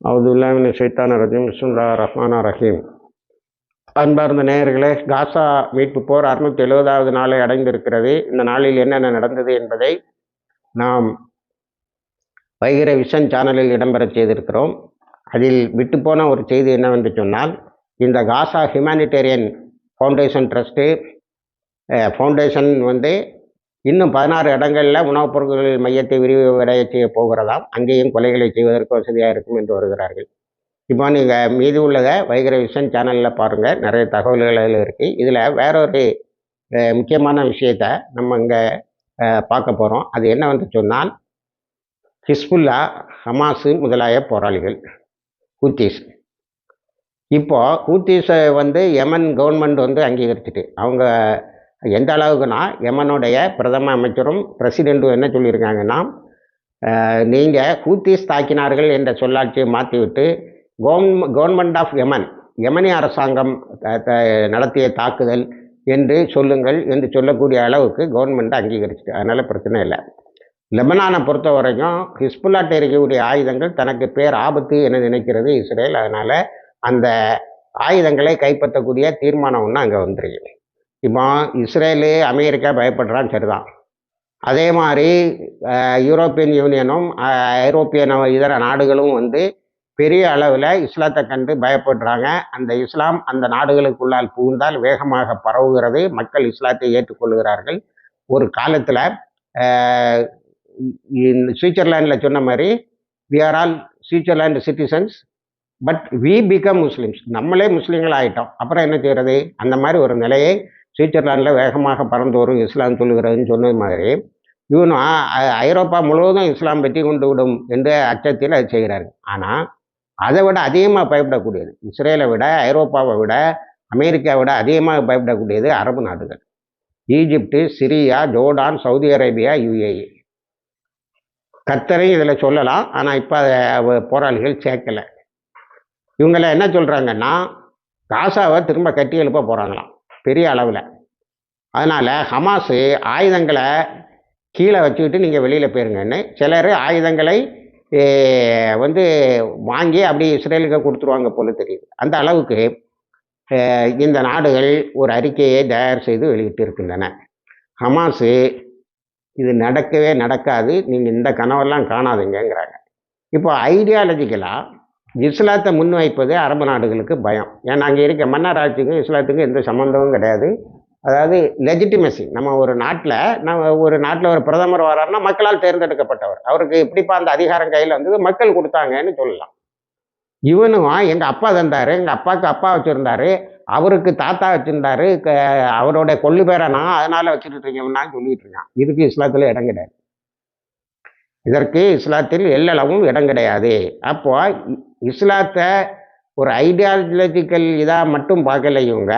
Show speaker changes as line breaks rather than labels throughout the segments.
அவதுல்லாமின் சைத்தான ரஜீம். பிஸ்மில்லா ரஹ்மானா ரஹீம். அன்பார்ந்த நேயர்களே காசா மீட்பு போர் அறுநூத்தி எழுபதாவது நாளை அடைந்திருக்கிறது. இந்த நாளில் என்னென்ன நடந்தது என்பதை நாம் வைகிர விஷன் சேனலில் இடம்பெறச் செய்திருக்கிறோம். அதில் விட்டுப்போன ஒரு செய்தி என்னவென்று சொன்னால் இந்த Gaza humanitarian foundation trust foundation வந்து இன்னும் பதினாறு இடங்களில் உணவுப் பொருட்கள் மையத்தை விரிவடைய செய்ய போகிறதாம். அங்கேயும் கொலைகளை செய்வதற்கு வசதியாக இருக்கும் என்று வருகிறார்கள். இப்போ நீங்கள் மீதி உள்ளதை வைகர விஷன் சேனலில் பாருங்கள் நிறைய தகவல்கள் அதில் இருக்குது இதில் வேறொரு முக்கியமான விஷயத்தை நம்ம இங்கே பார்க்க போகிறோம் அது என்ன வந்து சொன்னால் ஹிஸ்புல்லா ஹமாஸு முதலாய போராளிகள் ஹூத்தீஸ். இப்போ ஹூத்தீஸை வந்து யமன் கவர்மெண்ட் வந்து அங்கீகரிச்சிட்டு அவங்க எந்த அளவுக்குன்னா யமனுடைய பிரதம அமைச்சரும் பிரசிடெண்ட்டும் என்ன சொல்லியிருக்காங்கன்னா நீங்கள் ஹூத்தீஸ் தாக்கினார்கள் என்ற சொல்லாட்சியை மாற்றிவிட்டு government government of Yemen Yemeni அரசாங்கம் த- நடத்திய தாக்குதல் என்று சொல்லுங்கள் என்று சொல்லக்கூடிய அளவுக்கு கவர்மெண்ட் அங்கீகரிச்சிட்டு அதனால் பிரச்சனை இல்லை. லெபனானை பொறுத்த வரைக்கும் ஹிஸ்புல்லாட்டை இருக்கக்கூடிய ஆயுதங்கள் தனக்கு பேர் ஆபத்து என நினைக்கிறது இஸ்ரேல். அதனால் அந்த ஆயுதங்களை கைப்பற்றக்கூடிய தீர்மானம் ஒன்று அங்கே வந்துருக்கு. இப்போ இஸ்ரேலு அமெரிக்கா பயப்படுறான் சரிதான். அதே மாதிரி யூரோப்பியன் யூனியனும் ஐரோப்பிய இதர நாடுகளும் வந்து பெரிய அளவில் இஸ்லாத்தை கண்டு பயப்படுறாங்க. அந்த இஸ்லாம் அந்த நாடுகளுக்குள்ளால் புகுந்தால் வேகமாக பரவுகிறது. மக்கள் இஸ்லாத்தை ஏற்றுக்கொள்கிறார்கள். ஒரு காலத்தில் சுவிட்சர்லாண்டில் சொன்ன மாதிரி we are all Switzerland citizens but we become Muslims நம்மளே முஸ்லீம்கள் ஆகிட்டோம் அப்புறம் என்ன செய்கிறது அந்த மாதிரி ஒரு நிலையை சுவிட்சர்லாண்டில் வேகமாக பறந்து வரும் இஸ்லாம் சொல்லுகிறதுன்னு சொன்னது மாதிரி இவனும் ஐரோப்பா முழுவதும் இஸ்லாம் வெற்றி கொண்டு விடும் என்ற அச்சத்தில் அது செய்கிறாரு ஆனால் அதை விட அதிகமாக பயப்படக்கூடியது இஸ்ரேலை விட ஐரோப்பாவை விட அமெரிக்காவை விட அதிகமாக பயப்படக்கூடியது அரபு நாடுகள். Egypt Syria Jordan Saudi Arabia UAE. கத்தரையும் இதில் சொல்லலாம் ஆனால் இப்போ அதை போராளிகள் சேர்க்கலை. இவங்கள என்ன சொல்கிறாங்கன்னா காசாவை திரும்ப கட்டி எழுப்ப போகிறாங்களாம் பெரிய அளவில். அதனால் ஹமாஸு ஆயுதங்களை கீழே வச்சுக்கிட்டு நீங்கள் வெளியில் போயிருங்கன்னு சிலர் ஆயுதங்களை வந்து வாங்கி அப்படி இஸ்ரேலுக்கு கொடுத்துருவாங்க போல தெரியுது. அந்த அளவுக்கு இந்த நாடுகள் ஒரு அறிக்கையை தயார் செய்து வெளியிட்டு இருக்கின்றன ஹமாஸு இது நடக்கவே நடக்காது. நீங்கள் இந்த கனவெல்லாம் காணாதீங்கங்கிறாங்க. இப்போ ஐடியாலஜிக்கலாக இஸ்லாத்தை முன்வைப்பது அரபு நாடுகளுக்கு பயம். ஏன்னா அங்கே இருக்க மன்னர் ஆட்சிக்கும் இஸ்லாத்துக்கும் எந்த சம்மந்தமும் கிடையாது. அதாவது லெஜிட்டிமசி நம்ம ஒரு நாட்டில் நம்ம ஒரு நாட்டில் ஒரு பிரதமர் வராருன்னா மக்களால் தேர்ந்தெடுக்கப்பட்டவர். அவருக்கு எப்படிப்பா அந்த அதிகாரம் கையில் வந்தது? மக்கள் கொடுத்தாங்கன்னு சொல்லலாம். இவனும் எங்கள் அப்பா தந்தார் எங்கள் அப்பாவுக்கு அப்பா வச்சுருந்தாரு அவருக்கு தாத்தா வச்சுருந்தாரு க அவரோட கொள்ளு பேரை நான் அதனால் வச்சுருக்கீங்கன்னா சொல்லிட்டு இருக்கான். இதுக்கு இஸ்லாத்தில் இடம் கிடையாது. இதற்கு இஸ்லாத்தில் எல்லளவும் இடம் கிடையாது. அப்போ இஸ்லாத்தை ஒரு ஐடியாலஜிக்கல் இதாக மட்டும் பார்க்கல இவங்க.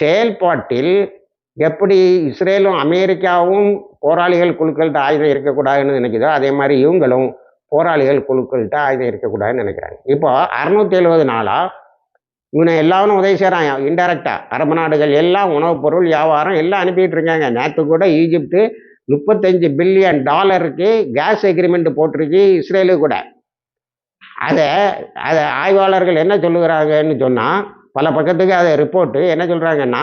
செயல்பாட்டில் எப்படி இஸ்ரேலும் அமெரிக்காவும் போராளிகள் குழுக்கள்கிட்ட ஆயுதம் இருக்கக்கூடாதுன்னு நினைக்குதோ அதே மாதிரி இவங்களும் போராளிகள் குழுக்கள்கிட்ட ஆயுதம் இருக்கக்கூடாதுன்னு நினைக்கிறாங்க. இப்போ அறுநூத்தி எழுபது நாளாக இவனை எல்லாரும் உதவி செய்கிறாங்க இன்டெரக்டாக அரபு நாடுகள் எல்லாம் உணவுப் பொருள் வியாபாரம் எல்லாம் அனுப்பிட்டு இருக்காங்க. நேற்று கூட ஈஜிப்டு முப்பத்தஞ்சு பில்லியன் டாலருக்கு கேஸ் எக்ரிமெண்ட் போட்டிருக்கு இஸ்ரேலு கூட. அதை அதை ஆய்வாளர்கள் என்ன சொல்லுகிறாங்கன்னு சொன்னால் பல பக்கத்துக்கு அதை ரிப்போர்ட்டு என்ன சொல்கிறாங்கன்னா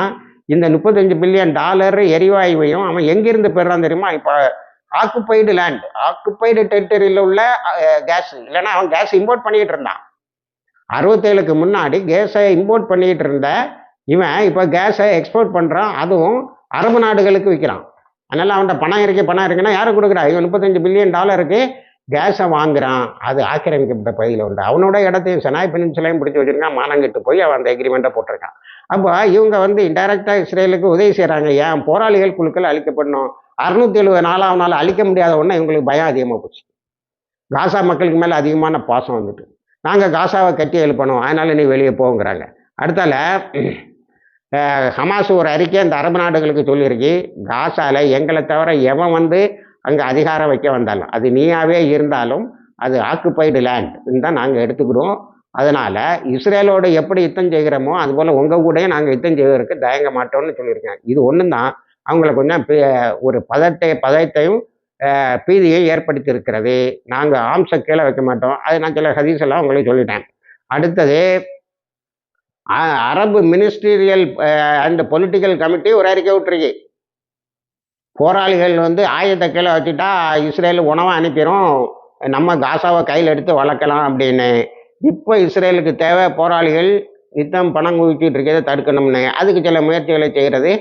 இந்த முப்பத்தஞ்சு பில்லியன் டாலர் எரிவாயுவையும் அவன் எங்கேருந்து பெறான் தெரியுமா? இப்போ ஆக்குப்பைடு லேண்ட் ஆக்குப்பைடு டெரிட்டரியில் உள்ள கேஸ் இல்லைன்னா அவன் கேஸ் இம்போர்ட் பண்ணிக்கிட்டு இருந்தான். அறுபத்தேழுக்கு முன்னாடி கேஸை இம்போர்ட் பண்ணிக்கிட்டு இருந்த இவன் இப்போ கேஸை எக்ஸ்போர்ட் பண்ணுறான் அதுவும் அரபு நாடுகளுக்கு விற்கிறான். அதனால் அவன்கிட்ட பணம் இருக்கு பணம் இருக்குன்னா யாருக்கு கொடுக்குறா? இவன் முப்பத்தஞ்சு பில்லியன் டாலருக்கு கேஸை வாங்குறான். அது ஆக்கிரமிக்கப்பட்ட பகுதியில் உண்டு. அவனோட இடத்தையும் செனாய் பெனின்சுலையும் பிடிச்சி வச்சுருக்கான் மானங்கிட்டு போய் அவன் அந்த எக்ரிமெண்ட்டை போட்டிருக்கான். அப்போ இவங்க வந்து இன்டைரக்டாக இஸ்ரேலுக்கு உதவி செய்கிறாங்க ஏன்? போராளிகள் குழுக்கள் அழிக்கப்படணும். அறுநூத்தி எழுபது நாளாவனால அழிக்க முடியாத ஒன்று இவங்களுக்கு பயம் அதிகமாக போச்சு. காசா மக்களுக்கு மேலே அதிகமான பாசம் வந்துட்டு. நாங்கள் காசாவை கட்டி எழுப்பணும். அதனால் நீ வெளியே போங்கிறாங்க. அடுத்தால ஹமாஸ் ஒரு அறிக்கை இந்த அரபு நாடுகளுக்கு சொல்லியிருக்கு. காசாவில் எங்களை தவிர எவன் வந்து அங்கே அதிகாரம் வைக்க வந்தாலும் அது நீயாவே இருந்தாலும் அது ஆக்குப்பைடு லேண்ட் தான் நாங்கள் எடுத்துக்கிறோம். அதனால் இஸ்ரேலோடு எப்படி யுத்தம் செய்கிறோமோ அதுபோல் உங்கள் கூடயும் நாங்கள் யுத்தம் செய்வதற்கு தயங்க மாட்டோம்னு சொல்லியிருக்கேன் இது ஒன்று தான் அவங்களை கொஞ்சம் ஒரு பதத்தை பதத்தையும் பீதியை ஏற்படுத்தியிருக்கிறது. நாங்கள் ஆம்ச கீழே வைக்க மாட்டோம். அது நான் சில ஹதீஸெல்லாம் உங்களுக்கு சொல்லிட்டேன். அடுத்தது அ- அரபு மினிஸ்டீரியல் அண்ட் பொலிட்டிக்கல் கமிட்டி ஒரு அறிக்கை விட்டுருக்கு. போராளிகள் வந்து ஆயுதத்தை கீழே வச்சுட்டா இஸ்ரேல் உணவை அனுப்பிடும் நம்ம காசாவை கையில் எடுத்து வளர்க்கலாம் அப்படின்னு. இப்போ இஸ்ரேலுக்கு தேவை போராளிகள் நித்தம் பணம் குவிச்சிட்டு இருக்கிறதை தடுக்கணும்னு. அதுக்கு சில முயற்சிகளை செய்கிறது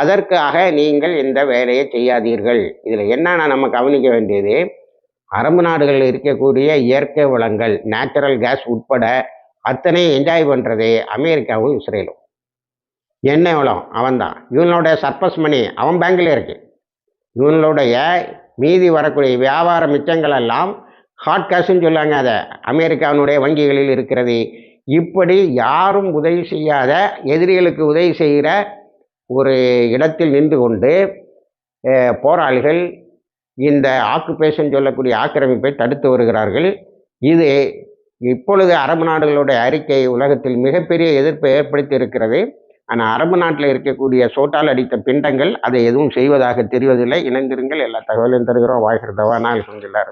அதற்காக நீங்கள் இந்த வேலையை செய்யாதீர்கள். இதில் என்னென்ன நம்ம கவனிக்க வேண்டியது அரபு நாடுகளில் இருக்கக்கூடிய இயற்கை வளங்கள் நேச்சுரல் கேஸ் உட்பட அத்தனை என்ஜாய் பண்ணுறது அமெரிக்காவும் இஸ்ரேலும். என்ன வளம் அவன்தான். இவனோட சர்பஸ் மணி அவன் பேங்கில் இருக்கு. இவங்களுடைய மீதி வரக்கூடிய வியாபார மிச்சங்கள் எல்லாம் ஹாட் கேஷ்ன்னு சொல்லுவாங்க அதை. அமெரிக்காவினுடைய வங்கிகளில் இருக்கிறது. இப்படி யாரும் உதவி செய்யாத எதிரிகளுக்கு உதவி செய்கிற ஒரு இடத்தில் நின்று கொண்டு போராளிகள் இந்த ஆக்குபேஷன் சொல்லக்கூடிய ஆக்கிரமிப்பை தடுத்து வருகிறார்கள். இது இப்பொழுது அரபு நாடுகளுடைய அறிக்கை உலகத்தில் மிகப்பெரிய எதிர்ப்பை ஏற்படுத்தி இருக்கிறது. ஆனால் அரபு நாட்டில் இருக்கக்கூடிய சோட்டால் அடித்த பிண்டங்கள் அதை எதுவும் செய்வதாக தெரிவதில்லை. இணைந்திருங்கள். எல்லா தகவலையும் தருகிறோம். வாய்கிறதவா நான் சொல்கிறார்